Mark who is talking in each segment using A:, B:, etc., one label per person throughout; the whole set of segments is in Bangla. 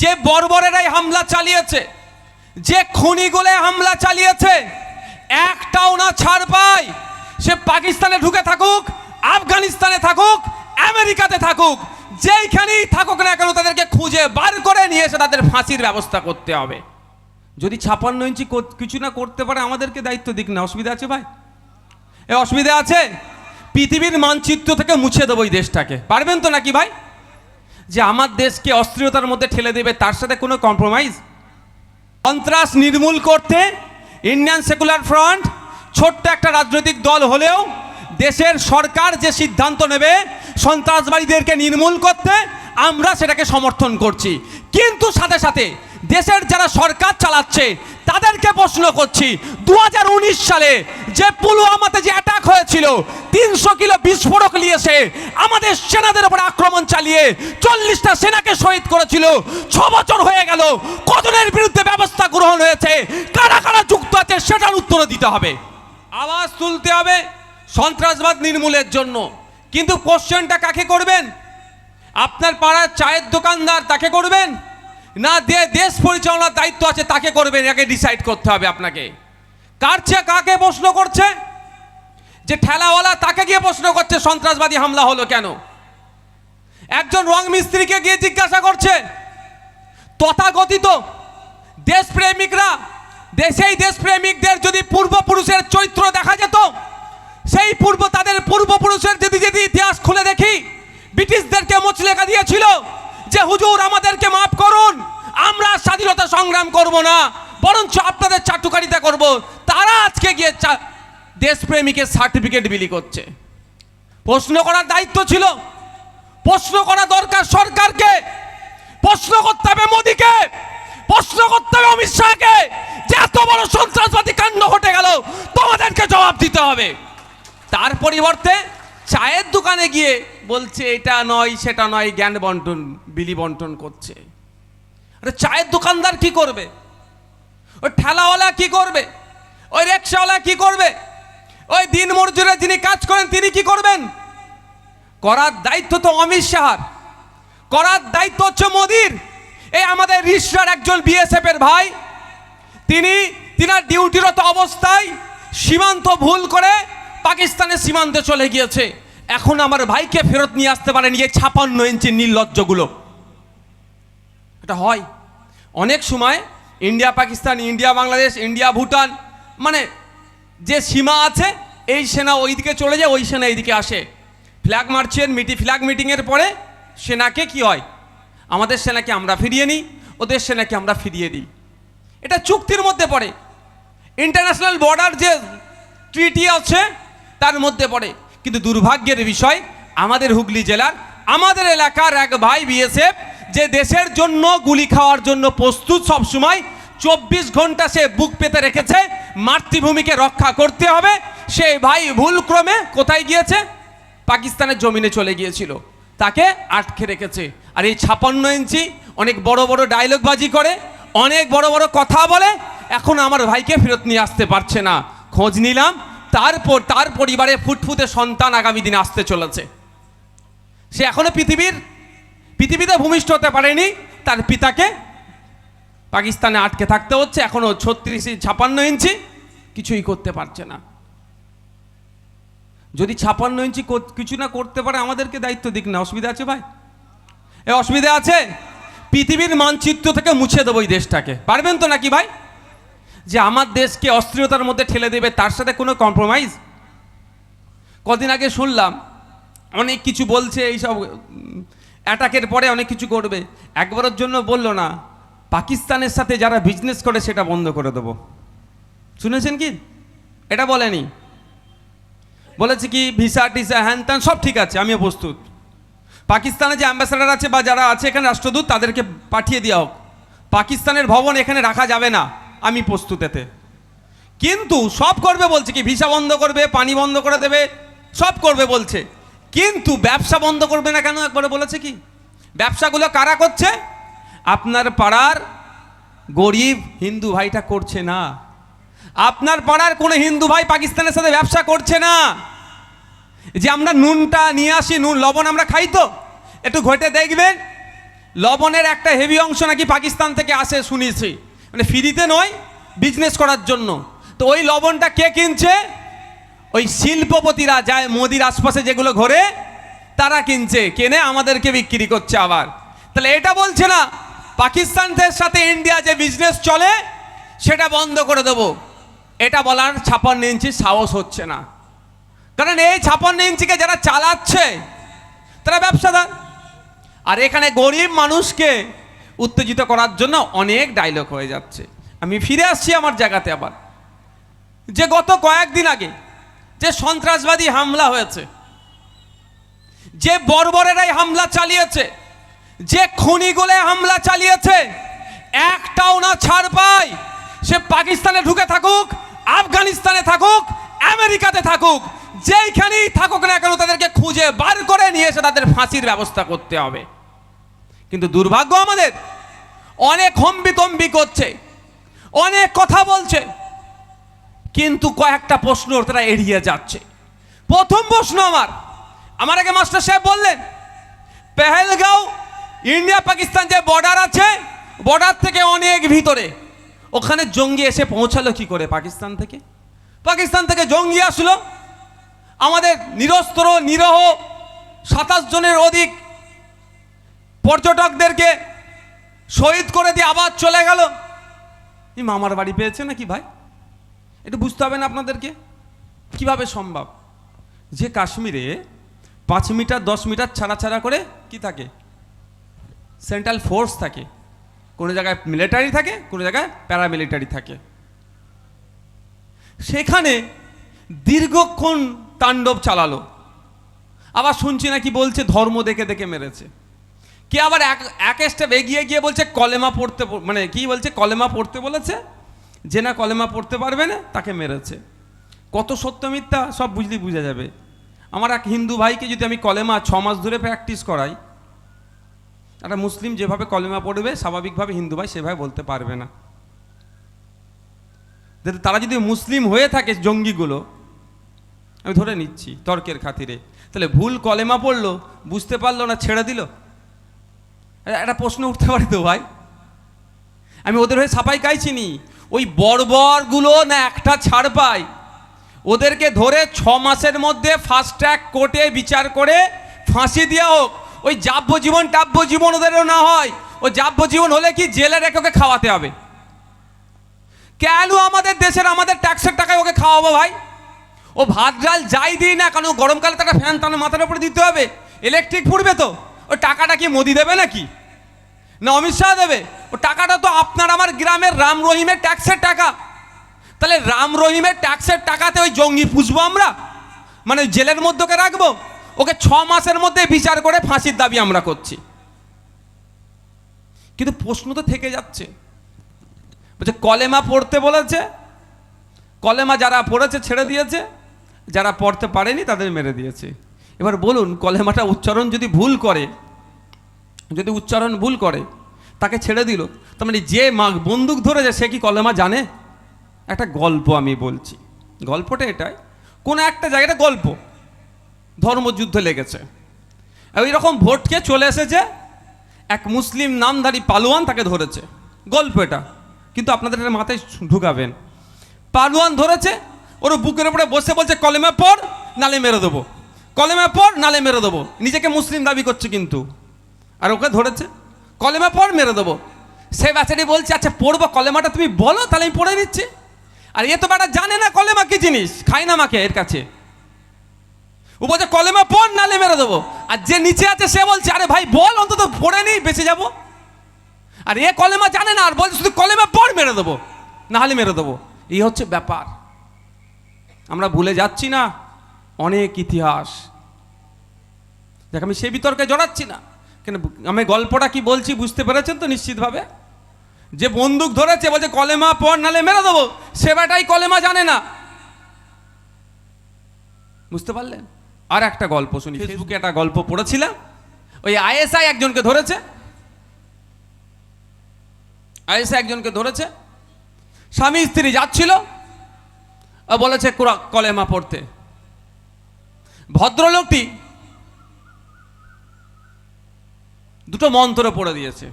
A: যে বর্বরেরাই হামলা চালিয়েছে, যে খুনিগুলো হামলা চালিয়েছে, একটাও না ছাড় পায়। সে পাকিস্তানে ঢুকে থাকুক, আফগানিস্তানে থাকুক, আমেরিকাতে থাকুক, যেইখানেই থাকুক না কেন তাদেরকে খুঁজে বার করে নিয়ে এসে তাদের ফাঁসির ব্যবস্থা করতে হবে। যদি ছাপান্ন ইঞ্চি কিছু না করতে পারে, আমাদেরকে দায়িত্ব দিক না। অসুবিধা আছে ভাই? এ অসুবিধা আছে? পৃথিবীর মানচিত্র থেকে মুছে দেবো এই দেশটাকে। পারবেন তো নাকি ভাই? যে আমার দেশকে অস্থিরতার মধ্যে ঠেলে দেবে, তার সাথে কোনো কম্প্রোমাইজ সন্ত্রাস নির্মূল করতে ইন্ডিয়ান সেকুলার ফ্রন্ট ছোট্ট একটা রাজনৈতিক দল হলেও দেশের সরকার যে সিদ্ধান্ত নেবে সন্ত্রাসবাদীদেরকে নির্মূল করতে, আমরা সেটাকে সমর্থন করছি। কিন্তু সাথে সাথে দেশের যারা সরকার চালাচ্ছে, তাদেরকে প্রশ্ন করছি দু হাজার উনিশ সালে যে পুলওয়ামাতে যে অ্যাটাক হয়েছিল, তিনশো কিলো বিস্ফোরক নিয়ে এসে আমাদের সেনাদের উপর আক্রমণ চালিয়ে চল্লিশটা সেনাকে শহীদ করেছিল। ছ বছর হয়ে গেল কজনের বিরুদ্ধে ব্যবস্থা গ্রহণ হয়েছে। কারা কারা যুক্ত আছে সেটার উত্তর দিতে হবে। আওয়াজ তুলতে হবে সন্ত্রাসবাদ নির্মূলের জন্য। কিন্তু কোশ্চেনটা কাকে করবেন? আপনার পাড়ার চায়ের দোকানদার তাকে করবেন? না, দে, দেশ পরিচালনার দায়িত্ব আছে, তাকে করবেন, একে ডিসাইড করতে হবে আপনাকে। কার চেয়ে কাকে প্রশ্ন করছে? যে ঠেলাওয়ালা তাকে গিয়ে প্রশ্ন করছে, সন্ত্রাসবাদী হামলা হলো কেন? একজন রং মিস্ত্রিকে গিয়ে জিজ্ঞাসা করছে, তথাকথিত দেশপ্রেমিকরা দেশেই দেশপ্রেমিকদের যদি পূর্বপুরুষের চরিত্র দেখা যেত, সেই পূর্ব, তাদের পূর্বপুরুষের যদি যদি ইতিহাস খুলে দেখি, ব্রিটিশদেরকে মুচলেখা দিয়েছিল যে হুজুর আমাদেরকে মাফ করুন, আমরা স্বাধীনতা সংগ্রাম করব না, বরঞ্চ আপনাদের চাটুকারিতা করব। তারা আজকে গিয়ে দেশপ্রেমিকের সার্টিফিকেট বিলি করছে। প্রশ্ন করার দায়িত্ব ছিল। প্রশ্ন করা দরকার সরকারকে। প্রশ্ন করতে হবে মোদীকে। প্রশ্ন করতে হবে অমিত শাহকে। যে এত বড় সন্ত্রাসবাদী কাণ্ড ঘটে গেল, তোমাদেরকে জবাব দিতে হবে। তার পরিবর্তে চায়ের দোকানে গিয়ে বলছে, এটা নয়, সেটা নয়, জ্ঞান বন্টন, বিলি বন্টন করছে। আরে চায়ের দোকানদার কি করবে? ওই ঠেলাওয়ালা কি করবে? ওই রিক্সাওয়ালা কি করবে? ওই দিন মজুরে যিনি কাজ করেন, তিনি কি করবেন? করার দায়িত্ব তো অমিত শাহর। করার দায়িত্ব হচ্ছে মোদির। এই আমাদের রিসরার একজন বিএসএফ এর ভাই, তিনি, তিনার ডিউটিরত অবস্থায় সীমান্ত ভুল করে পাকিস্তানের সীমান্তে চলে গিয়েছে। এখন আমার ভাইকে ফেরত নিয়ে আসতে পারেনি এই ছাপান্ন ইঞ্চি নির্লজ্জগুলো। এটা হয়। অনেক সময় India, Pakistan, India, Bangladesh, India, Bhutan মানে যে সীমা আছে, এই সেনা ওইদিকে চলে যায়, ওই সেনা এইদিকে আসে। ফ্ল্যাগ মার্চের মিটি, ফ্ল্যাগ মিটিংয়ের পরে সেনাকে কি হয়? আমাদের সেনাকে আমরা ফিরিয়ে নিই, ওদের সেনাকে আমরা ফিরিয়ে দিই। এটা চুক্তির মধ্যে পড়ে। ইন্টারন্যাশনাল বর্ডার যে ট্রিটি আছে তার মধ্যে পড়ে। কিন্তু দুর্ভাগ্যের বিষয়, আমাদের হুগলি জেলার, আমাদের এলাকার এক ভাই বিএসএফ, যে দেশের জন্য গুলি খাওয়ার জন্য প্রস্তুত সবসময়, চব্বিশ ঘণ্টা সে বুক পেতে রেখেছে, মাতৃভূমিকে রক্ষা করতে হবে। সে ভাই ভুলক্রমে কোথায় গিয়েছে? পাকিস্তানের জমিনে চলে গিয়েছিল। তাকে আটকে রেখেছে। আর এই ছাপান্ন ইঞ্চি অনেক বড় বড় ডায়লগবাজি করে, অনেক বড় বড় কথা বলে, এখন আমার ভাইকে ফেরত নিয়ে আসতে পারছে না। খোঁজ নিলাম তারপর, তার পরিবারে ফুটফুটে সন্তান আগামী দিনে আসতে চলেছে। সে এখনও পৃথিবীর, পৃথিবীতে ভূমিষ্ঠ হতে পারেনি, তার পিতাকে পাকিস্তানে আটকে থাকতে হচ্ছে, এখনও ছত্রিশ ছাপান্ন ইঞ্চি কিছুই করতে পারছে না। যদি ছাপান্ন ইঞ্চি কিছু না করতে পারে, আমাদেরকে দায়িত্ব দিক না, অসুবিধা আছে ভাই? এ অসুবিধা আছে? পৃথিবীর মানচিত্র থেকে মুছে দেবো এই দেশটাকে। পারবেন তো নাকি ভাই? যে আমার দেশকে অস্থিরতার মধ্যে ঠেলে দেবে, তার সাথে কোনো কম্প্রোমাইজ কদিন আগে শুনলাম, অনেক কিছু বলছে, এইসব অ্যাটাকের পরে অনেক কিছু করবে। একবারের জন্য বলল না, পাকিস্তানের সাথে যারা বিজনেস করে, সেটা বন্ধ করে দেবো। শুনেছেন কি? এটা বলেনি। বলেছে কি ভিসা টিসা, হ্যান ত্যান, সব ঠিক আছে, আমিও প্রস্তুত। পাকিস্তানে যে অ্যাম্বাসাডার আছে বা যারা আছে এখানে রাষ্ট্রদূত, তাদেরকে পাঠিয়ে দেওয়া হোক। পাকিস্তানের ভবন এখানে রাখা যাবে না। আমি প্রস্তুত এতে। কিন্তু সব করবে বলছে কি, ভিসা বন্ধ করবে, পানি বন্ধ করে দেবে, সব করবে বলছে। কিন্তু ব্যবসা বন্ধ করবে না কেন? একবারে বলেছে কি, ব্যবসাগুলো কারা করছে? আপনার পাড়ার গরিব হিন্দু ভাইটা করছে না। আপনার পাড়ার কোনো হিন্দু ভাই পাকিস্তানের সাথে ব্যবসা করছে না। যে আমরা নুনটা নিয়ে আসি, নুন, লবণ আমরা খাই তো। একটু ঘটে দেখবেন, লবণের একটা হেভি অংশ নাকি পাকিস্তান থেকে আসে শুনেছি। মানে ফ্রিতে নয় বিজনেস করার জন্য। তো ওই লবণটা কে কিনছে? ওই শিল্পপতিরা যায় মোদির আশপাশে যেগুলো ঘোরে, তারা কিনছে, কেনে আমাদেরকে বিক্রি করছে আবার। তাহলে এটা বলছে না পাকিস্তানদের সাথে ইন্ডিয়া যে বিজনেস চলে, সেটা বন্ধ করে দেবো। এটা বলার ছাপান্ন ইঞ্চি সাহস হচ্ছে না। কারণ এই ছাপান্ন ইঞ্চিকে যারা চালাচ্ছে, তারা ব্যবসাদার। আর এখানে গরিব মানুষকে উত্তেজিত করার জন্য অনেক ডায়লগ হয়ে যাচ্ছে। আমি ফিরে আসছি আমার জায়গাতে আবার। যে গত কয়েকদিন আগে যে সন্ত্রাসবাদী হামলা হয়েছে, যে বর্বরেরাই হামলা চালিয়েছে, যে খুনিগুলো হামলা চালিয়েছে, একটাও না ছাড় পায় সে পাকিস্তানে ঢুকে থাকুক, আফগানিস্তানে থাকুক, আমেরিকাতে থাকুক, যেইখানেই থাকুক না কেন তাদেরকে খুঁজে বার করে নিয়ে এসে তাদের ফাঁসির ব্যবস্থা করতে হবে। কিন্তু দুর্ভাগ্য আমাদের। অনেক হম্বি তম্বি করছে, অনেক কথা বলছে, কিন্তু কয়েকটা প্রশ্ন তারা এড়িয়ে যাচ্ছে। প্রথম প্রশ্ন আমার আমার আগে মাস্টার সাহেব বললেন, পেহেলগাঁও, ইন্ডিয়া, পাকিস্তান যে বর্ডার আছে বর্ডার থেকে অনেক ভিতরে, ওখানে জঙ্গি এসে পৌঁছালো কি করে পাকিস্তান থেকে? পাকিস্তান থেকে জঙ্গি আসলো। আমাদের নিরস্ত্র, নিরহ, সাতাশ জনের অধিক পর্যটকদেরকে শহীদ করে দিয়ে আবার চলে গেল। এই মামার বাড়ি পেয়েছে নাকি ভাই? একটু বুঝতে হবে না আপনাদেরকে? কীভাবে সম্ভব? যে কাশ্মীরে পাঁচ মিটার, দশ মিটার ছাড়া ছাড়া করে কি থাকে? সেন্ট্রাল ফোর্স থাকে। কোনো জায়গায় মিলিটারি থাকে, কোনো জায়গায় প্যারামিলিটারি থাকে। সেখানে দীর্ঘক্ষণ তাণ্ডব চালালো। আবার শুনছি নাকি বলছে ধর্ম দেখে দেখে মেরেছে। কে আবার এক এক স্টেপ এগিয়ে গিয়ে বলছে, কলেমা পড়তে মানে কি বলছে, কলেমা পড়তে বলেছে? যে না কলেমা পড়তে পারবে না, তাকে মেরেছে। কত সত্য মিথ্যা, সব বুঝলি বুঝা যাবে। আমার এক হিন্দু ভাইকে যদি আমি কলেমা ছ মাস ধরে প্র্যাকটিস করাই, একটা মুসলিম যেভাবে কলেমা পড়বে, স্বাভাবিকভাবে হিন্দু ভাই সেভাবে বলতে পারবে না। তারা যদি মুসলিম হয়ে থাকে জঙ্গিগুলো, আমি ধরে নিচ্ছি তর্কের খাতিরে। তাহলে ভুল কলেমা পড়ল, বুঝতে পারল না, ছেড়ে দিল একটা প্রশ্ন উঠতে পারে তো ভাই। আমি ওদের হয়ে সাফাই গাইছি নি ওই বর্বরগুলো না একটা ছাড় পায়। ওদেরকে ধরে ছ মাসের মধ্যে ফাস্ট ট্র্যাক কোর্টে বিচার করে ফাঁসি দেওয়া হোক। ওই যাব্য জীবন টাব্য জীবন ওদেরও না হয়। ও যাব্যজীবন হলে কি জেলে রেখে ওকে খাওয়াতে হবে? কেন আমাদের দেশের আমাদের ট্যাক্সের টাকায় ওকে খাওয়াবো ভাই? ও ভাত ডাল যাই দিই না কারণ গরমকালে তো একটা ফ্যান তার মাথার উপরে দিতে হবে। ইলেকট্রিক পুড়বে তো। ওই টাকাটা কি মোদি দেবে নাকি? না অমিত শাহ দেবে? ও টাকাটা তো আপনার আমার গ্রামের রাম রহিমের ট্যাক্সের টাকা। তাহলে রাম রহিমের ট্যাক্সের টাকাতে ওই জঙ্গি পুষবো আমরা? মানে জেলের মধ্যে ওকে রাখব? ওকে ছ মাসের মধ্যে বিচার করে ফাঁসির দাবি আমরা করছি। কিন্তু প্রশ্ন তো থেকে যাচ্ছে। বলছে, কলেমা পড়তে বলেছে। কলেমা যারা পড়েছে, ছেড়ে দিয়েছে। যারা পড়তে পারেনি, তাদের মেরে দিয়েছে। এবার বলুন, কলেমাটা উচ্চারণ যদি ভুল করে, যদি উচ্চারণ ভুল করে, তাকে ছেড়ে দিল। তার মানে যে মা বন্দুক ধরে ধরেছে, সে কি কলেমা জানে? একটা গল্প আমি বলছি। গল্পটা এটাই, কোনো একটা জায়গাটা গল্প, ধর্মযুদ্ধ লেগেছে। ওই রকম ভোটকে চলে এসেছে, এক মুসলিম নামধারী পালোয়ান তাকে ধরেছে। গল্প এটা, কিন্তু আপনাদের এটা মাথায় ঢুকাবেন। পালোয়ান ধরেছে, ওর বুকের উপরে বসে বলছে, কলেমা পড়, নালে মেরে দেবো। কলেমা পর নালে মেরে দেবো। নিজেকে মুসলিম দাবি করছে কিন্তু। আর ওকে ধরেছে, কলেমা পর মেরে দেবো। সে বাচ্চাটি বলছে আচ্ছা পড়ব কলেমাটা, তুমি বলো, তাহলে আমি পড়ে নিচ্ছি। আর এ তো বেটা জানে না কলেমা কি জিনিস খাই না মাকে এর কাছে। ও বলছে, কলেমা পড়, নালে মেরে দেবো। আর যে নিচে আছে, সে বলছে, আরে ভাই, বল, অন্তত পড়ে নেই, বেঁচে যাব। আর এ কলেমা জানে না, আর বলছে, শুধু কলেমা পর মেরে দেবো, নাহলে মেরে দেবো। এই হচ্ছে ব্যাপার। আমরা ভুলে যাচ্ছি না। অনেক ইতিহাস। দেখ আমি সেই বিতর্কে জড়াচ্ছি না। কেন আমি গল্পটা কি বলছি বুঝতে পেরেছেন তো নিশ্চিতভাবে? যে বন্দুক ধরেছে বলছে কলেমা পড় নালে মেরে দেবো। সেবাটাই কলেমা জানে না। বুঝতে পারলেন? আর একটা গল্প শুনি। ফেসবুকে। একটা গল্প পড়েছিলাম। ওই আইএসআই একজনকে ধরেছে। আইএসআই একজনকে ধরেছে। স্বামী স্ত্রী যাচ্ছিল। বলেছে কুরা- কলেমা পড়তে। ভদ্রলোকটি দুটো মন্ত্র পড়ে দিয়েছে।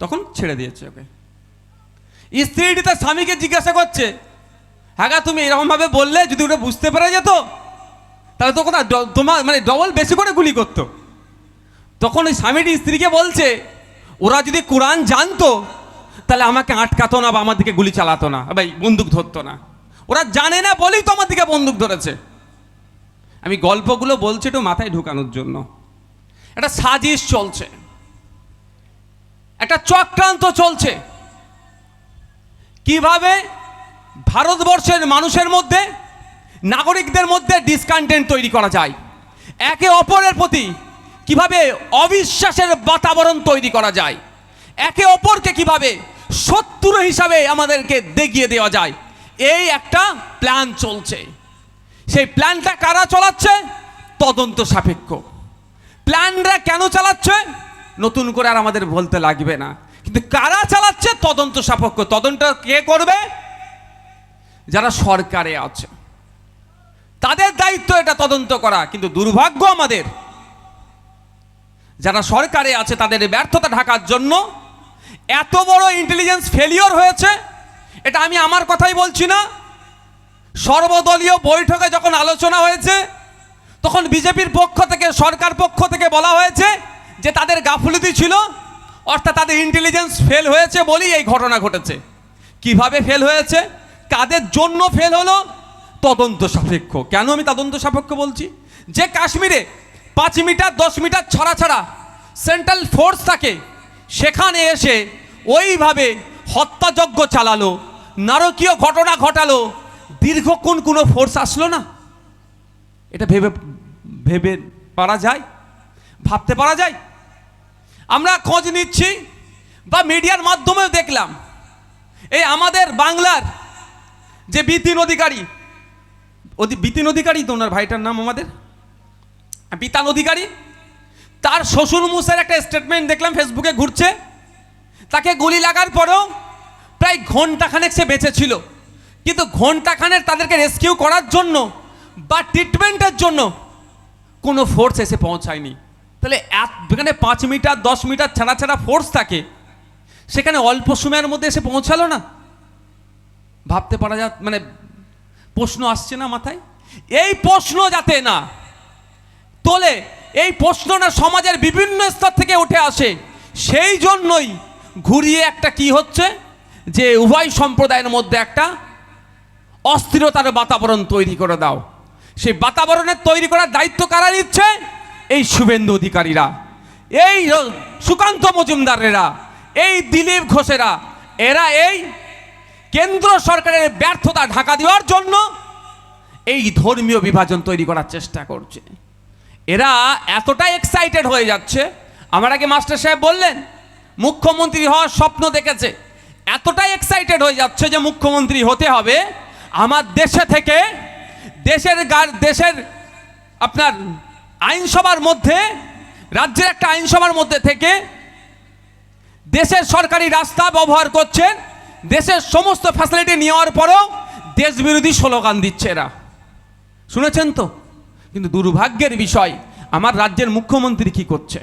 A: তখন ছেড়ে দিয়েছে ওকে। স্ত্রীটি তার স্বামীকে জিজ্ঞাসা করছে হ্যাঁ তুমি এরকমভাবে বললে যদি ওটা বুঝতে পারা যেত, তাহলে তো কোথাও তোমার মানে ডবল বেশি করে গুলি করতো। তখন ওই স্বামীটি স্ত্রীকে বলছে, ওরা যদি কোরআন জানতো, তাহলে আমাকে আটকাতো না বা আমার দিকে গুলি চালাতো না ভাই বন্দুক ধরতো না। ওরা জানে না বলেই তো আমার দিকে বন্দুক ধরেছে। আমি গল্পগুলো বলছি একটু মাথায় ঢুকানোর জন্য। একটা সাজিশ চলছে। একটা চক্রান্ত চলছে। কীভাবে ভারতবর্ষের মানুষের মধ্যে, নাগরিকদের মধ্যে ডিসকান্টেন্ট তৈরি করা যায়? একে অপরের প্রতি কীভাবে অবিশ্বাসের বাতাবরণ তৈরি করা যায়? একে অপরকে কীভাবে শত্রু হিসাবে আমাদেরকে দেখিয়ে দেওয়া যায়? এই একটা প্ল্যান চলছে। সেই প্ল্যানটা কারা চালাচ্ছে? তদন্ত সাপেক্ষ। প্ল্যানরা কেন চালাচ্ছে? নতুন করে আর আমাদের বলতে লাগবে না। কিন্তু কারা চালাচ্ছে? তদন্ত সাপেক্ষ। তদন্ত কে করবে? যারা সরকারে আছে। তাদের দায়িত্ব এটা তদন্ত করা। কিন্তু দুর্ভাগ্য আমাদের। যারা সরকারে আছে, তাদের ব্যর্থতা ঢাকার জন্য এত বড় ইন্টেলিজেন্স ফেলিওর হয়েছে। এটা আমি আমার কথাই বলছি না। সর্বদলীয় বৈঠকে যখন আলোচনা হয়েছে, তখন বিজেপির পক্ষ থেকে, সরকার পক্ষ থেকে বলা হয়েছে যে তাদের গাফুলিতি ছিল, অর্থাৎ তাদের ইন্টেলিজেন্স ফেল হয়েছে বলেই এই ঘটনা ঘটেছে। কীভাবে ফেল হয়েছে? কাদের জন্য ফেল হলো? তদন্ত সাপেক্ষ। কেন আমি তদন্ত সাপেক্ষ বলছি? যে কাশ্মীরে পাঁচ মিটার, দশ মিটার ছড়া ছাড়া সেন্ট্রাল ফোর্স থাকে, সেখানে এসে ওইভাবে হত্যাযজ্ঞ চালালো, নারকীয় ঘটনা ঘটালো দীর্ঘক্ষণ কোনো ফোর্স আসলো না? এটা ভেবে ভেবে পারা যায়? ভাবতে পারা যায়? আমরা খোঁজ নিচ্ছি বা মিডিয়ার মাধ্যমেও দেখলাম, এই আমাদের বাংলার যে বিতিন অধিকারী, অধি- বিতিন অধিকারী তো ওনার ভাইটার নাম আমাদের, বিতান অধিকারী, তার শ্বশুর মুসের একটা স্টেটমেন্ট দেখলাম ফেসবুকে ঘুরছে, তাকে গুলি লাগার পরেও প্রায় ঘন্টাখানেক সে বেঁচে ছিল। কিন্তু ঘন্টাখানেক তাদেরকে রেস্কিউ করার জন্য বা ট্রিটমেন্টের জন্য কোনো ফোর্স এসে পৌঁছায়নি। তাহলে যেখানে পাঁচ মিটার, দশ মিটার ছাড়া ছাড়া ফোর্স থাকে, সেখানে অল্প সময়ের মধ্যে এসে পৌঁছালো না? ভাবতে পারা যা মানে প্রশ্ন আসছে না মাথায়? এই প্রশ্ন যাতে না তোলে, এই প্রশ্নটা সমাজের বিভিন্ন স্তর থেকে উঠে আসে, সেই জন্যই ঘুরিয়ে একটা কি হচ্ছে? যে উভয় সম্প্রদায়ের মধ্যে একটা অস্থিরতার বাতাবরণ তৈরি করে দাও। সেই বাতাবরণের তৈরি করার দায়িত্ব কারা নিচ্ছে? এই শুভেন্দু অধিকারীরা, এই সুকান্ত মজুমদারেরা, এই দিলীপ ঘোষেরা। এরা এই কেন্দ্র সরকারের ব্যর্থতা ঢাকা দেওয়ার জন্য এই ধর্মীয় বিভাজন তৈরি করার চেষ্টা করছে। এরা এতটাই এক্সাইটেড হয়ে যাচ্ছে। আমার আগে মাস্টার সাহেব বললেন, মুখ্যমন্ত্রী হওয়ার স্বপ্ন দেখেছে। এতটাই এক্সাইটেড হয়ে যাচ্ছে যে মুখ্যমন্ত্রী হতে হবে আমার দেশে থেকে দেশের দেশের আপনার আইনসভার মধ্যে, রাজ্যের একটা আইনসভার মধ্যে থেকে দেশের সরকারি রাস্তা ব্যবহার করছেন, দেশের সমস্ত ফ্যাসিলিটি নেওয়ার পরেও দেশ বিরোধী স্লোগান দিচ্ছে এরা। শুনেছেন তো? কিন্তু দুর্ভাগ্যের বিষয়, আমার রাজ্যের মুখ্যমন্ত্রী কি করছে?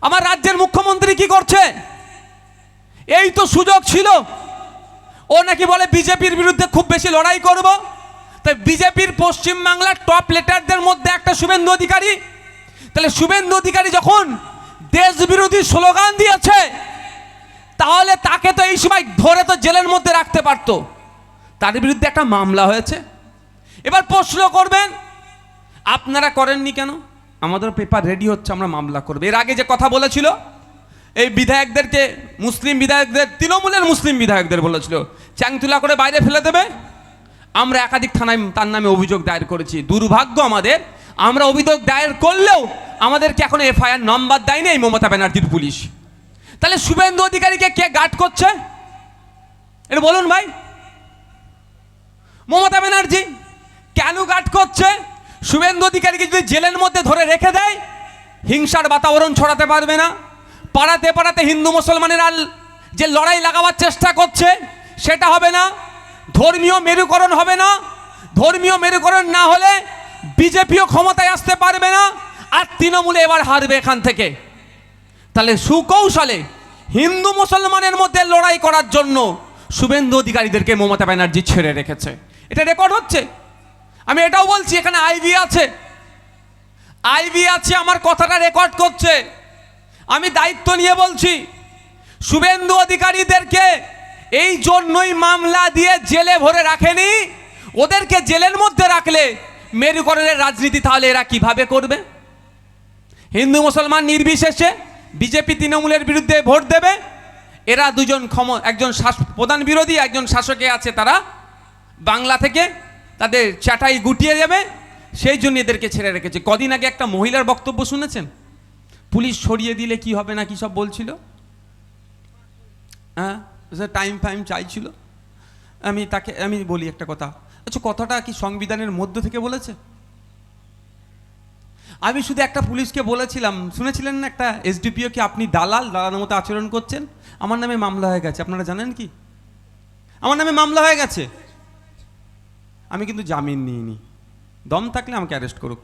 A: আমার রাজ্যের মুখ্যমন্ত্রী কি করছে? এই তো সুযোগ ছিল ও নাকি বলে বিজেপির বিরুদ্ধে খুব বেশি লড়াই করব? তাই বিজেপির পশ্চিমবাংলার টপ লেটারদের মধ্যে একটা শুভেন্দু অধিকারী। তাহলে শুভেন্দু অধিকারী যখন দেশ বিরোধী স্লোগান দিয়েছে, তাহলে তাকে তো এই সময় ধরে তো জেলের মধ্যে রাখতে পারতো। তার বিরুদ্ধে একটা মামলা হয়েছে। এবার প্রশ্ন করবেন, আপনারা করেননি কেন? আমাদের পেপার রেডি হচ্ছে, আমরা মামলা করব। এর আগে যে কথা বলেছিল এই বিধায়কদেরকে মুসলিম বিধায়কদের, তৃণমূলের মুসলিম বিধায়কদের বলেছিল, চ্যাংতুলা করে বাইরে ফেলে দেবে। আমরা একাধিক থানায় তার নামে অভিযোগ দায়ের করেছি। দুর্ভাগ্য আমাদের, আমরা অভিযোগ দায়ের করলেও আমাদেরকে এখন এফআইআর নম্বর দেয়নি এই মমতা ব্যানার্জির পুলিশ। তাহলে শুভেন্দু অধিকারীকে কে গার্ড করছে? এটা বলুন ভাই। মমতা ব্যানার্জি কেন গার্ড করছে? শুভেন্দু অধিকারীকে যদি জেলের মধ্যে ধরে রেখে দেয়, হিংসার বাতাবরণ ছড়াতে পারবে না। পাড়াতে পাড়াতে হিন্দু মুসলমানেরা ল- যে লড়াই লাগাবার চেষ্টা করছে, সেটা হবে না। ধর্মীয় মেরুকরণ হবে না। ধর্মীয় মেরুকরণ না হলে বিজেপিও ক্ষমতায় আসতে পারবে না আর তৃণমূলে এবার হারবে এখান থেকে। তাহলে সুকৌশলে হিন্দু মুসলমানের মধ্যে লড়াই করার জন্য শুভেন্দু অধিকারীদেরকে মমতা ব্যানার্জি ছেড়ে রেখেছে। এটা রেকর্ড হচ্ছে? আমি এটাও বলছি, এখানে আইভি আছে। আইভি আছে, আমার কথাটা রেকর্ড করছে। আমি দায়িত্ব নিয়ে বলছি, শুভেন্দু অধিকারীদেরকে এই জন্যই মামলা দিয়ে জেলে ভরে রাখেনি, ওদেরকে জেলের মধ্যে রাখলে মেরুকরণের রাজনীতি তাহলে এরা কীভাবে করবে? হিন্দু মুসলমান নির্বিশেষে বিজেপি তৃণমূলের বিরুদ্ধে ভোট দেবে, এরা দুজন ক্ষম, একজন প্রধান বিরোধী, একজন শাসকে আছে তারা, বাংলা থেকে তাদের চাটাই গুটিয়ে যাবে সেই জন্য এদেরকে ছেড়ে রেখেছে। কদিন আগে একটা মহিলার বক্তব্য শুনেছেন? পুলিশ সরিয়ে দিলে কি হবে না কি সব বলছিল? হ্যাঁ? টাইম ফাইম চাইছিল। আমি তাকে, আমি বলি একটা কথা। আচ্ছা কথাটা কি সংবিধানের মধ্য থেকে বলেছে? আমি শুধু একটা পুলিশকে বলেছিলাম। শুনেছিলেন না একটা এসডিপিও কি? আপনি দালাল, দালালের মতো আচরণ করছেন। আমার নামে মামলা হয়ে গেছে। আপনারা জানেন কি? আমার নামে মামলা হয়ে গেছে। আমি কিন্তু জামিন নিইনি। দম থাকলে আমাকে অ্যারেস্ট করুক।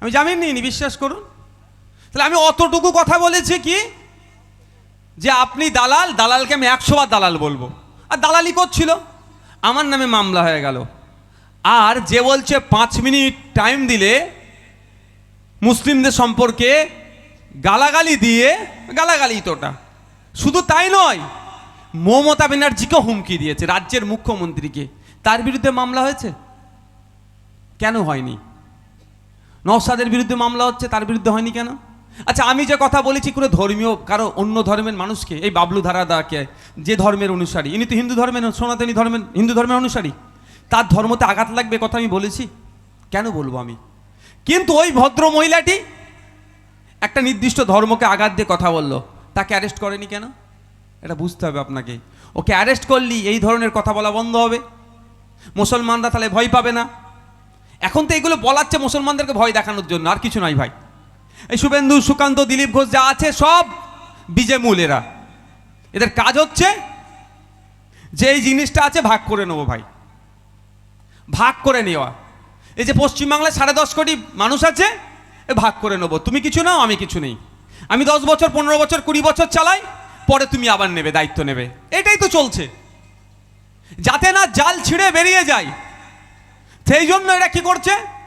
A: আমি জামিন নিইনি, বিশ্বাস করুন। তাহলে আমি অতটুকু কথা বলেছি কি? যে আপনি দালাল, দালালকে আমি একশো বার দালাল বলব। আর দালালি করছিল। আমার নামে মামলা হয়ে গেল। আর যে বলছে পাঁচ মিনিট টাইম দিলে মুসলিমদের সম্পর্কে গালাগালি দিয়ে, গালাগালি তোটা শুধু তাই নয়, মমতা ব্যানার্জিকে হুমকি দিয়েছে, রাজ্যের মুখ্যমন্ত্রীকে। তার বিরুদ্ধে মামলা হয়েছে? কেন হয়নি? নওসাদের বিরুদ্ধে মামলা হচ্ছে, তার বিরুদ্ধে হয়নি কেন? আচ্ছা আমি যে কথা বলেছি কোনো ধর্মীয়, কারও অন্য ধর্মের মানুষকে, এই বাবলু ধারাদাকে, যে ধর্মের অনুসারী, ইনি তো হিন্দু ধর্মের, সনাতনী ধর্মের, হিন্দু ধর্মের অনুসারী, তার ধর্মতে আঘাত লাগবে কথা আমি বলেছি? কেন বলব আমি? কিন্তু ওই ভদ্র মহিলাটি একটা নির্দিষ্ট ধর্মকে আঘাত দিয়ে কথা বলল। তাকে অ্যারেস্ট করেনি কেন? এটা বুঝতে হবে আপনাকে। ওকে অ্যারেস্ট করলি এই ধরনের কথা বলা বন্ধ হবে। মুসলমানরা তাহলে ভয় পাবে না। এখন তো এগুলো বলাচ্ছে মুসলমানদেরকে ভয় দেখানোর জন্য, আর কিছু নয় ভাই। এই শুভেন্দু, সুকান্ত, দিলীপ ঘোষ যা আছে সব বিজে মূল এরা এদের কাজ হচ্ছে যে এই জিনিসটা আছে ভাগ করে নেব ভাই। ভাগ করে নেওয়া। এই যে পশ্চিমবাংলায় সাড়ে দশ কোটি মানুষ আছে, এ ভাগ করে নেব। তুমি কিছু নাও, আমি কিছু নেই। আমি দশ বছর, পনেরো বছর, কুড়ি বছর চালাই, পরে তুমি আবার নেবে, দায়িত্ব নেবে। এটাই তো চলছে। যাতে না জাল ছিঁড়ে বেরিয়ে যায়। সেই জন্য এরা কি করছে?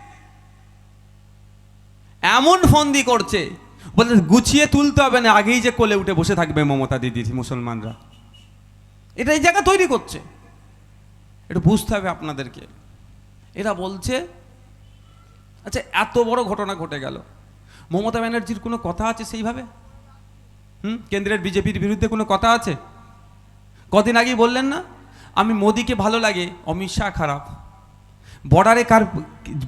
A: এমন ফন্দি করছে। বলে গুছিয়ে তুলতে হবে না, আগেই যে কোলে উঠে বসে থাকবে মমতা দিদি, মুসলমানরা। এটা এই জায়গা তৈরি করছে। এটা বুঝতে হবে আপনাদেরকে। এরা বলছে আচ্ছা এত বড় ঘটনা ঘটে গেল। মমতা ব্যানার্জির কোনো কথা আছে সেইভাবে? হুম? কেন্দ্রের বিজেপির বিরুদ্ধে কোনো কথা আছে? কদিন আগেই বললেন না? আমি মোদিকে ভালো লাগে, অমিত শাহ খারাপ। বর্ডারে কার,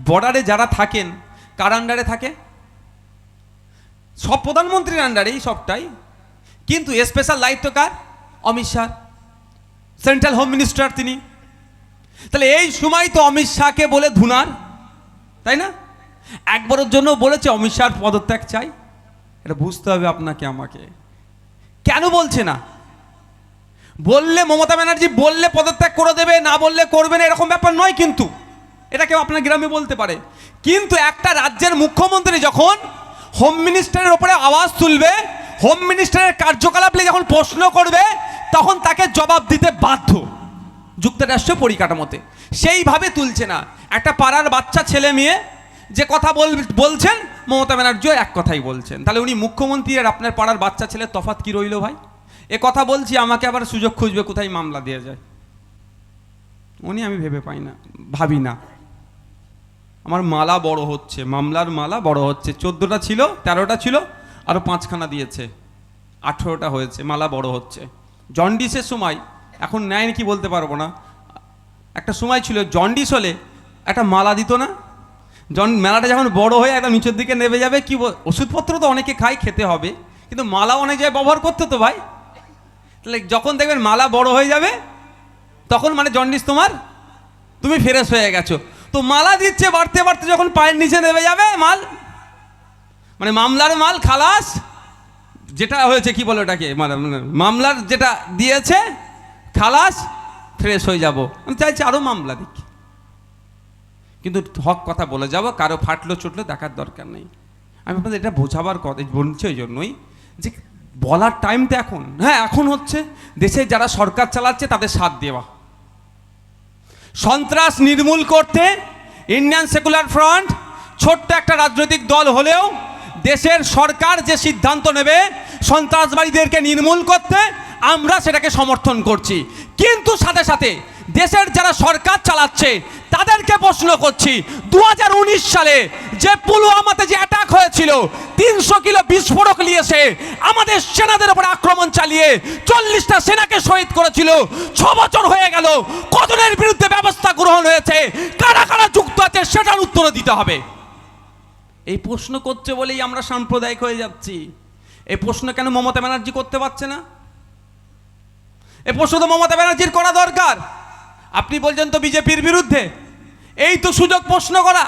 A: বর্ডারে যারা থাকেন, কার আন্ডারে থাকে? সব প্রধানমন্ত্রীর আন্ডারেই সবটাই। কিন্তু স্পেশাল দায়িত্ব কার? Amit Shah. Central home minister তিনি। তাহলে এই সময় তো অমিত শাহকে বলে ধুনার, তাই না? একবারের জন্য বলেছে অমিত শাহর পদত্যাগ চাই। এটা বুঝতে হবে আপনাকে, আমাকে। কেন বলছে না? বললে মমতা ব্যানার্জি বললে পদত্যাগ করে দেবে, না বললে করবে না, এরকম ব্যাপার নয় কিন্তু। এটা কেউ আপনার গ্রামে বলতে পারে। কিন্তু একটা রাজ্যের মুখ্যমন্ত্রী যখন হোম মিনিস্টারের ওপরে আওয়াজ তুলবে হোম মিনিস্টারের কার্যকলাপ নিয়ে যখন প্রশ্ন করবে, তখন তাকে জবাব দিতে বাধ্য। যুক্তরাষ্ট্র পরিকাঠামোতে। সেইভাবে তুলছে না। একটা পাড়ার বাচ্চা ছেলে মেয়ে যে কথা বল, বলছেন, মমতা ব্যানার্জিও এক কথাই বলছেন। তাহলে উনি মুখ্যমন্ত্রী আর আপনার পাড়ার বাচ্চা ছেলে তফাৎ কি রইল ভাই? এ কথা বলছি, আমাকে আবার সুযোগ খুঁজবে, কোথায় মামলা দেওয়া যায়? উনি আমি ভেবে পাই না, ভাবি না। আমার মালা বড় হচ্ছে, মামলার মালা বড় হচ্ছে। চোদ্দোটা ছিল, তেরোটা ছিল আরও পাঁচখানা দিয়েছে। আঠেরোটা হয়েছে, মালা বড় হচ্ছে। জন্ডিসের সময়, এখন নেয় কি বলতে পারব না। একটা সময় ছিল, জন্ডিস হলে একটা মালা দিত না। জন, মেলাটা যখন বড় হয়ে একদম নিচের দিকে নেমে যাবে, কি ওষুধপত্র তো অনেকে খায়, খেতে হবে। কিন্তু মালা অনেক জায়গায় ব্যবহার করতে তো ভাই। তাহলে যখন দেখবেন মালা বড় হয়ে যাবে, তখন মানে জন্ডিস তোমার, তুমি ফ্রেশ হয়ে গেছো। তো মালা দিচ্ছে বাড়তে বাড়তে যখন পায়ের নিচে নেমে যাবে মাল? মানে মামলার মাল খালাস? যেটা হয়েছে, কি বলে ওটাকে? মানে মামলার যেটা দিয়েছে, খালাস, ফ্রেশ হয়ে যাব। আমি চাইছি আরও মামলা দিক। কিন্তু হক কথা বলে যাব, কারও ফাটলো চুটলো দেখার দরকার নেই। আমি আপনাদের এটা বোঝাবার কথা বলছি ওই জন্যই যে বলার টাইম তো এখন। হ্যাঁ এখন হচ্ছে দেশে যারা সরকার চালাচ্ছে তাদের সাথ দেওয়া। সন্ত্রাস নির্মূল করতে ইন্ডিয়ান সেকুলার ফ্রন্ট ছোট্ট একটা রাজনৈতিক দল হলেও দেশের সরকার যে সিদ্ধান্ত নেবে সন্ত্রাসবাদীদেরকে নির্মূল করতে আমরা সেটাকে সমর্থন করছি। কিন্তু সাথে সাথে দেশের যারা সরকার চালাচ্ছে, তাদেরকে প্রশ্ন করছি দু হাজার উনিশ সালে যে পুলওয়ামাতে যে অ্যাটাক হয়েছিল, তিনশো কিলো বিস্ফোরক নিয়ে এসে আমাদের সেনাদের উপর আক্রমণ চালিয়ে চল্লিশটা সেনাকে শহীদ করেছিল। ছ বছর হয়ে গেল কজনের বিরুদ্ধে ব্যবস্থা গ্রহণ হয়েছে, কারা কারা যুক্ত আছে সেটার উত্তর দিতে হবে। এই প্রশ্ন করছে বলেই আমরা সাম্প্রদায়িক হয়ে যাচ্ছি। এই প্রশ্ন কেন মমতা ব্যানার্জি করতে পারছে না? এ প্রশ্ন তো মমতা ব্যানার্জির করা দরকার। আপনি বলছেন তো বিজেপির বিরুদ্ধে? এই তো সুযোগ প্রশ্ন করা,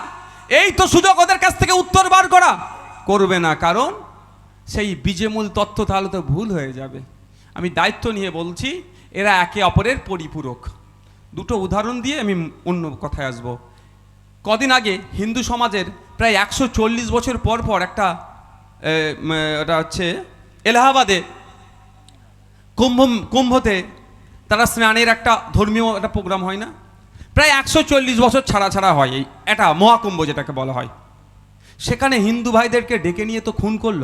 A: এই তো সুযোগ ওদের কাছ থেকে উত্তর বার করা। করবে না, কারণ সেই বীজমূল তথ্য তাহলে তো ভুল হয়ে যাবে। আমি দায়িত্ব নিয়ে বলছি, এরা একে অপরের পরিপূরক। দুটো উদাহরণ দিয়ে আমি অন্য কথায় আসব। কদিন আগে হিন্দু সমাজের প্রায় একশো চল্লিশ বছর পর পর একটা ওটা হচ্ছে এলাহাবাদে কুম্ভ, কুম্ভতে তারা স্নানের একটা ধর্মীয় একটা প্রোগ্রাম হয় না? প্রায় একশো চল্লিশ বছর ছাড়া ছাড়া হয় এই এটা মহাকুম্ভ যেটাকে বলা হয়। সেখানে হিন্দু ভাইদেরকে ডেকে নিয়ে তো খুন করল,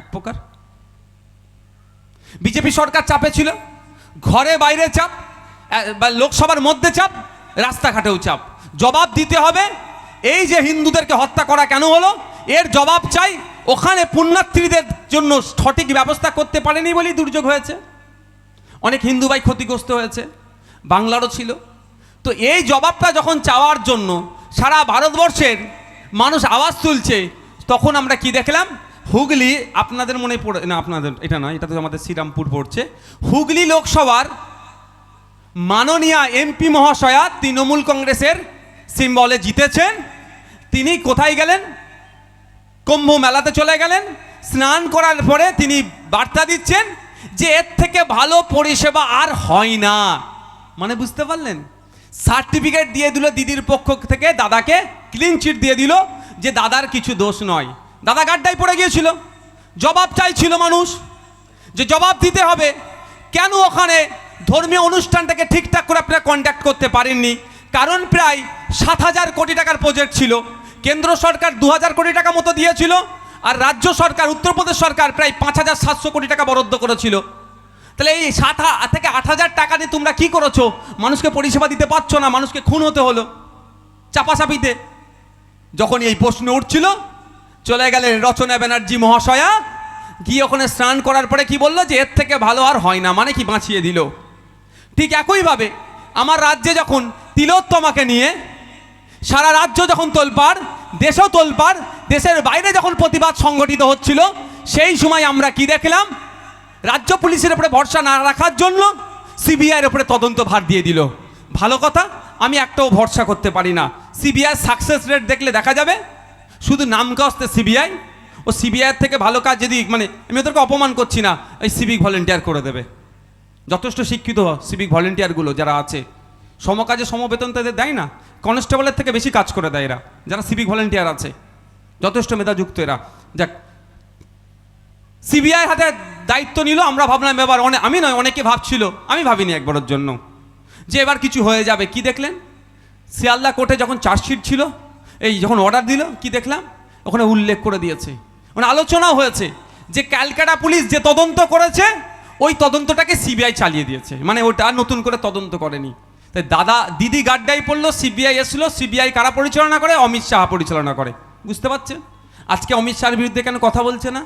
A: এক প্রকার। বিজেপি সরকার চাপে ছিল, ঘরে বাইরে চাপ লোকসভার মধ্যে চাপ, রাস্তাঘাটেও চাপ। জবাব দিতে হবে, এই যে হিন্দুদেরকে হত্যা করা কেন হলো, এর জবাব চাই, ওখানে পুণ্যার্থীদের জন্য সঠিক ব্যবস্থা করতে পারেনি বলেই দুর্যোগ হয়েছে। অনেক হিন্দু ভাই ক্ষতিগ্রস্ত হয়েছে, বাংলারও ছিল। তো এই জবাবটা যখন চাওয়ার জন্য সারা ভারতবর্ষের মানুষ আওয়াজ তুলছে, তখন আমরা কি দেখলাম? হুগলি আপনাদের মনে পড়ে না, আপনাদের এটা নয়, এটা তো আমাদের শ্রীরামপুর পড়ছে। হুগলি লোকসভার মাননীয় এমপি মহাশয়া তৃণমূল কংগ্রেসের সিম্বলে জিতেছেন। তিনি কোথায় গেলেন? কুম্ভ মেলাতে চলে গেলেন। স্নান করার পরে তিনি বার্তা দিচ্ছেন। যে এর থেকে ভালো পরিষেবা আর হয় না। মানে বুঝতে পারলেন? সার্টিফিকেট দিয়ে দিল দিদির পক্ষ থেকে, দাদাকে ক্লিন চিট দিয়ে দিল যে দাদার কিছু দোষ নয়। দাদা গাড্ডায় পড়ে গিয়েছিল। জবাব চাইছিল মানুষ যে জবাব দিতে হবে। কেন ওখানে ধর্মীয় অনুষ্ঠানটাকে ঠিকঠাক করে আপনারা কন্ডাক্ট করতে পারেননি? কারণ প্রায় সাত হাজার কোটি টাকার প্রজেক্ট ছিল। কেন্দ্র সরকার দু হাজার কোটি টাকা মতো দিয়েছিল। আর রাজ্য সরকার, উত্তরপ্রদেশ সরকার প্রায় পাঁচ হাজার সাতশো কোটি টাকা বরাদ্দ করেছিল। তাহলে এই সাত থেকে আট হাজার টাকা দিয়ে তোমরা কি করেছ? মানুষকে পরিষেবা দিতে পারছ না, মানুষকে খুন হতে হলো। চাপাচাপিতে। যখন এই প্রশ্ন উঠছিল, চলে গেলেন রচনা ব্যানার্জি মহাশয়া। গিয়ে ওখানে স্নান করার পরে কি বলল যে, এর থেকে ভালো আর হয় না মানে কি বাঁচিয়ে দিল? ঠিক একইভাবে আমার রাজ্যে যখন তিলোত্তমাকে নিয়ে সারা রাজ্য যখন তোলপাড় দেশও তোলপাড়, দেশের বাইরে যখন প্রতিবাদ সংগঠিত হচ্ছিল, সেই সময় আমরা কি দেখলাম? রাজ্য পুলিশের উপরে ভরসা না রাখার জন্য সিবিআইয়ের উপরে তদন্ত ভার দিয়ে দিল। ভালো কথা, আমি একটাও ভরসা করতে পারি না। সিবিআই সাকসেস রেট দেখলে দেখা যাবে, শুধু নাম কাস্তে সিবিআই। ও সিবিআইয়ের থেকে ভালো কাজ যদি মানে আমি ওদেরকে অপমান করছি না, এই সিভিক ভলেন্টিয়ার করে দেবে। যথেষ্ট শিক্ষিত সিভিক ভলেন্টিয়ারগুলো যারা আছে। সমকাজে সমবেতন তাদের দেয় না। কনস্টেবলের থেকে বেশি কাজ করে দেয় এরা, যারা সিভিক ভলেন্টিয়ার আছে। যথেষ্ট মেধাযুক্ত এরা। যাক, সিবিআই হাতে দায়িত্ব নিল, আমরা ভাবলাম এবার অনেক আমি নয়, অনেকে ভাবছিল, আমি ভাবিনি একবারের জন্য। যে এবার কিছু হয়ে যাবে, কি দেখলেন? শিয়ালদা কোর্টে যখন চার্জশিট ছিল, এই যখন অর্ডার দিল, কি দেখলাম? ওখানে উল্লেখ করে দিয়েছে। মানে আলোচনাও হয়েছে যে ক্যালকাটা পুলিশ যে তদন্ত করেছে, ওই তদন্তটাকে সিবিআই চালিয়ে দিয়েছে। মানে ওটা নতুন করে তদন্ত করেনি। তাই দাদা, দিদি গাড্ডাই পড়ল, সিবিআই এসলো সিবিআই কারা পরিচালনা করে? অমিত শাহ পরিচালনা করে। বুঝতে পারছেন? আজকে অমিত শাহের বিরুদ্ধে কেন কথা বলছে না?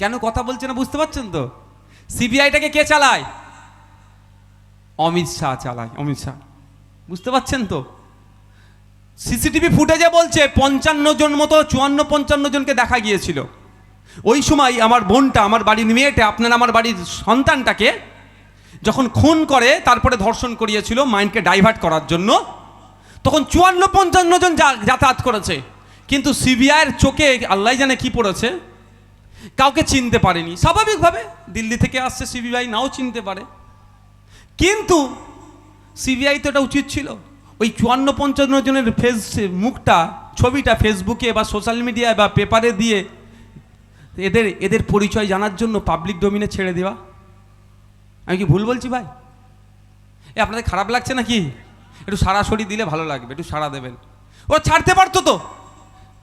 A: কেন কথা বলছে না, বুঝতে পারছেন তো? সিবিআইটাকে কে চালায়? অমিত শাহ চালায়, অমিত শাহ। বুঝতে পারছেন তো? সিসিটিভি ফুটেজে বলছে, পঞ্চান্ন জন মতো, চুয়ান্ন, পঞ্চান্ন জনকে দেখা গিয়েছিল। ওই সময় আমার বোনটা, আমার বাড়ির মেয়েটা, আপনার আমার বাড়ির সন্তানটাকে যখন খুন করে, তারপরে ধর্ষণ করিয়েছিল, মাইন্ডকে ডাইভার্ট করার জন্য, তখন চুয়ান্ন পঞ্চান্ন জন যাতায়াত করেছে। কিন্তু সিবিআইয়ের চোখে আল্লাহ জানে কি পড়েছে? কাউকে চিনতে পারেনি। স্বাভাবিকভাবে দিল্লি থেকে আসছে সিবিআই, নাও চিনতে পারে। কিন্তু সিবিআই তো এটা উচিত ছিল। ওই চুয়ান্ন পঞ্চান্ন জনের ফেস মুখটা, ছবিটা ফেসবুকে বা সোশ্যাল মিডিয়ায় বা পেপারে দিয়ে এদের এদের পরিচয় জানার জন্য পাবলিক ডোমিনে ছেড়ে দেওয়া। আমি কি ভুল বলছি ভাই? এ, আপনাদের খারাপ লাগছে নাকি? একটু সরাসরি দিলে ভালো লাগবে, একটু সাড়া দেবেন। ও, ছাড়তে পারতো তো।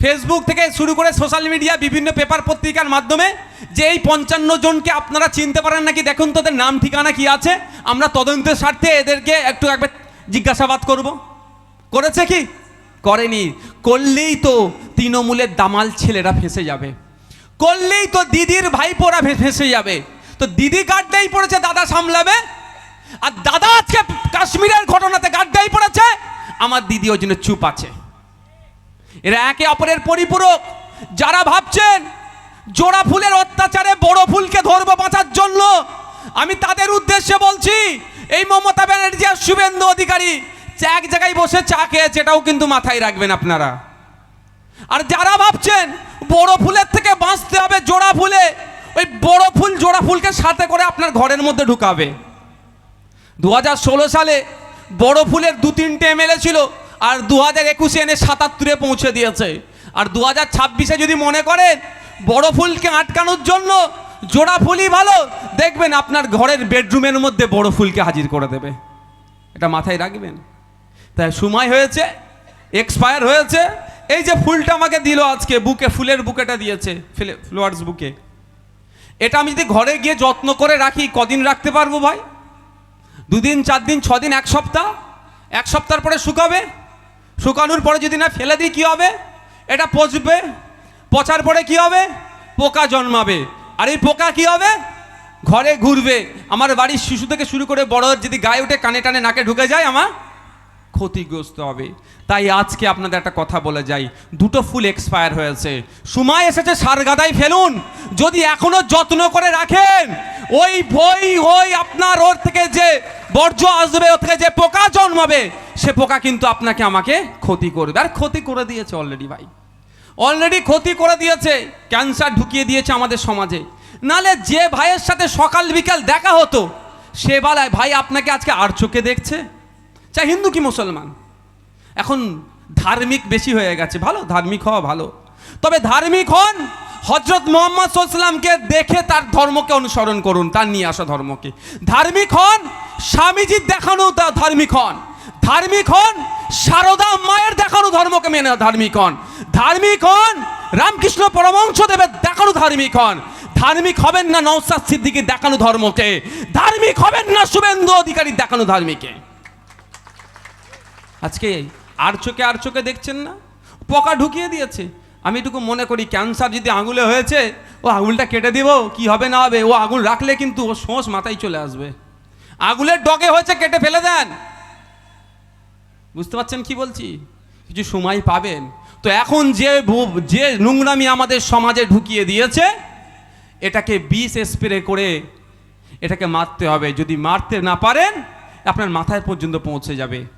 A: ফেসবুক থেকে শুরু করে সোশ্যাল মিডিয়া বিভিন্ন পেপার পত্রিকার মাধ্যমে যে এই পঞ্চান্ন জনকে আপনারা চিনতে পারেন নাকি, দেখুন তোদের নাম, ঠিকানা কি আছে। আমরা তদন্তের স্বার্থে এদেরকে একটু একবার জিজ্ঞাসাবাদ করব। করেছে কি? করেনি। করলেই তো তৃণমূলের দামাল ছেলেরা ফেসে যাবে। করলেই তো দিদির ভাইপোরা ফেসে যাবে। তো দিদি গাড্ডাই পড়েছে, দাদা সামলাবে? আর দাদা আজকে কাশ্মীরের ঘটনাতে গাড্ডাই পড়েছে, আমার দিদি ওই জন্য চুপ আছে। এরা একে অপরের পরিপূরক, যারা ভাবছেন জোড়া ফুলের অত্যাচারে বড় ফুলকে ধরবো বাঁচার জন্য, আমি তাদের উদ্দেশ্যে বলছি, এই মমতা ব্যানার্জি আর শুভেন্দু অধিকারী এক জায়গায় বসে চা খেয়েছে, এটাও কিন্তু মাথায় রাখবেন আপনারা। আর যারা ভাবছেন বড় ফুলের থেকে বাঁচতে হবে জোড়া ফুলে ওই বড় ফুল, জোড়া ফুলকে সাথে করে আপনার ঘরের মধ্যে ঢুকাবে। দু হাজার ষোলো সালে বড় ফুলের দু তিনটে এমএলএ ছিল, আর দু হাজার একুশে এনে সাতাত্তরে পৌঁছে দিয়েছে। আর দু হাজার ছাব্বিশে যদি মনে করেন, বড় ফুলকে আটকানোর জন্য জোড়া ফুলই ভালো, দেখবেন আপনার ঘরের বেডরুমের মধ্যে বড় ফুলকে হাজির করে দেবে। এটা মাথায় রাখবেন। তাই সময় হয়েছে এক্সপায়ার হয়েছে, এই যে ফুলটা আমাকে দিল আজকে, বুকে, ফুলের বুকেটা দিয়েছে ফ্লোয়ার্স বুকে। এটা আমি যদি ঘরে গিয়ে যত্ন করে রাখি, কদিন রাখতে পারব ভাই? দুদিন চার দিন ছ দিন এক সপ্তাহ? এক সপ্তাহ পরে শুকাবে? শুকানোর পরে যদি না ফেলে দিই, কী হবে? এটা পচবে? পচার পরে কি হবে? পোকা জন্মাবে। আর এই পোকা কি হবে? ঘরে ঘুরবে। আমার বাড়ির শিশু থেকে শুরু করে বড়, যদি গায়ে উঠে কানে টানে নাকে ঢুকে যায়, আমার ক্ষতিগ্রস্ত হবে। তাই আজকে আপনাদের একটা কথা বলে যাই। দুটো ফুল এক্সপায়ার হয়েছে। সময় এসেছে, সার গাদাই ফেলুন। যদি এখনও যত্ন করে রাখেন, ওই বই ওই আপনার ওর থেকে যে বর্জ্য আসবে, ওর থেকে যে পোকা জন্মাবে, সে পোকা কিন্তু আপনাকে আমাকে ক্ষতি করবে। আর ক্ষতি করে দিয়েছে অলরেডি ভাই। অলরেডি ক্ষতি করে দিয়েছে। ক্যান্সার ঢুকিয়ে দিয়েছে আমাদের সমাজে। নালে যে ভাইয়ের সাথে সকাল বিকাল দেখা হতো, সে বেলায় ভাই আপনাকে আজকে আর চোখে দেখছে? চাই হিন্দু কি মুসলমান? এখন ধার্মিক বেশি হয়ে গেছে। ভালো? ধার্মিক হওয়া ভালো। তবে ধার্মিক হন, হজরত মোহাম্মদ সাল্লামকে দেখে তার ধর্মকে অনুসরণ করুন, তার নিয়ে আসা ধর্মকে। ধার্মিক হন, স্বামীজির দেখানো তা ধার্মিক হন। ধার্মিক হন, সারদা মায়ের দেখানো ধর্মকে মেনে ধার্মিক হন। ধার্মিক হন, রামকৃষ্ণ পরমংশ দেবের দেখানো ধার্মিক হন। ধার্মিক হবেন না নৌসাদ সিদ্দিকির দেখানো ধর্মকে। ধার্মিক হবেন না শুভেন্দু অধিকারীর দেখানো ধার্মিকে। আজকে আর চোখে আর চোখে দেখছেন না? পোকা ঢুকিয়ে দিয়েছে। আমি এটুকু মনে করি ক্যান্সার যদি আঙুলে হয়েছে, ও আঙুলটা কেটে দিব, কি হবে না হবে, ও আঙুল রাখলে কিন্তু ও সোঁস মাথায় চলে আসবে। আঙুলের ডগে হয়েছে, কেটে ফেলে দেন। বুঝতে পারছেন কি বলছি? কিছু সময় পাবেন। তো এখন যে যে নোংরামি আমাদের সমাজে ঢুকিয়ে দিয়েছে, এটাকে বিষ স্প্রে করে এটাকে মারতে হবে। যদি মারতে না পারেন, আপনার মাথায় পর্যন্ত পৌঁছে যাবে।